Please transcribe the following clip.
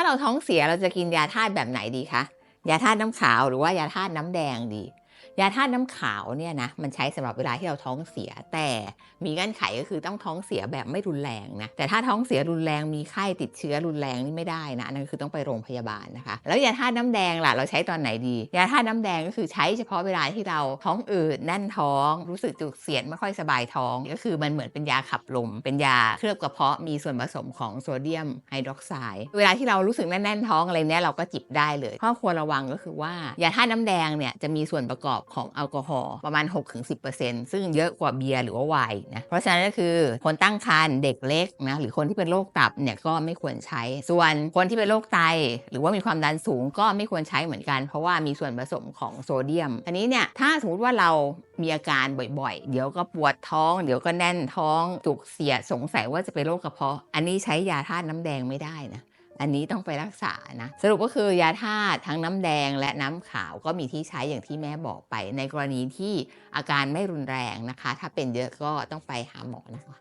ถ้าเราท้องเสียเราจะกินยาธาตุแบบไหนดีคะ ยาธาตุน้ำขาวหรือว่ายาธาตุน้ำแดงดี ยาธาตุน้ำขาวเนี่ยนะมันใช้สำหรับเวลาที่เราท้องเสีย แต่มีเงื่อนไขก็คือต้องท้องเสียแบบไม่รุนแรงนะแต่ถ้าท้องเสียรุนแรงมีไข้ติดเชื้อรุนแรงนี่ไม่ได้นะอันนั่นคือต้องไปโรงพยาบาลนะคะ แล้วยาธาตุน้ำแดงล่ะเราใช้ตอนไหนดี ยาธาตุน้ำแดงก็คือใช้เฉพาะเวลาที่เราท้องอืดแน่นท้อง รู้สึกจุกเสียดไม่ค่อยสบายท้อง ก็คือมันเหมือนเป็นยาขับลม เป็นยาเคลือบกระเพาะมีส่วนผสมของโซเดียมไฮดรอกไซด์เวลาที่เรารู้สึกแน่นๆท้องอะไรเนี้ยเราก็จิบได้เลยข้อควรระวังก็คือว่ายาธาตุน้ำแดงเนี่ยจะมีส่วนประกอบของแอลกอฮอล์ประมาณ 6-10%ซึ่งเยอะกว่าเบียร์หรือว่าไวน์นะ เพราะฉะนั้นก็คือคนตั้งครรภ์เด็กเล็กนะหรือคนที่เป็นโรคตับเนี่ยก็ไม่ควรใช้ ส่วนคนที่เป็นโรคไต หรือว่ามีความดันสูงก็ไม่ควรใช้เหมือนกัน เพราะว่ามีส่วนผสมของโซเดียม อันนี้เนี่ยถ้าสมมติว่าเรามีอาการบ่อยๆ เดี๋ยวก็ปวดท้อง เดี๋ยวก็แน่นท้องจุกเสียดสงสัยว่าจะเป็นโรคกระเพาะ อันนี้ใช้ยาธาตุน้ำแดงไม่ได้นะ อันนี้ต้องไปรักษานะสรุปก็คือยาธาตุทั้งน้ำแดงและน้ำขาวก็มีที่ใช้อย่างที่แม่บอกไป ในกรณีที่อาการไม่รุนแรงนะคะ ถ้าเป็นเยอะก็ต้องไปหาหมอนะคะ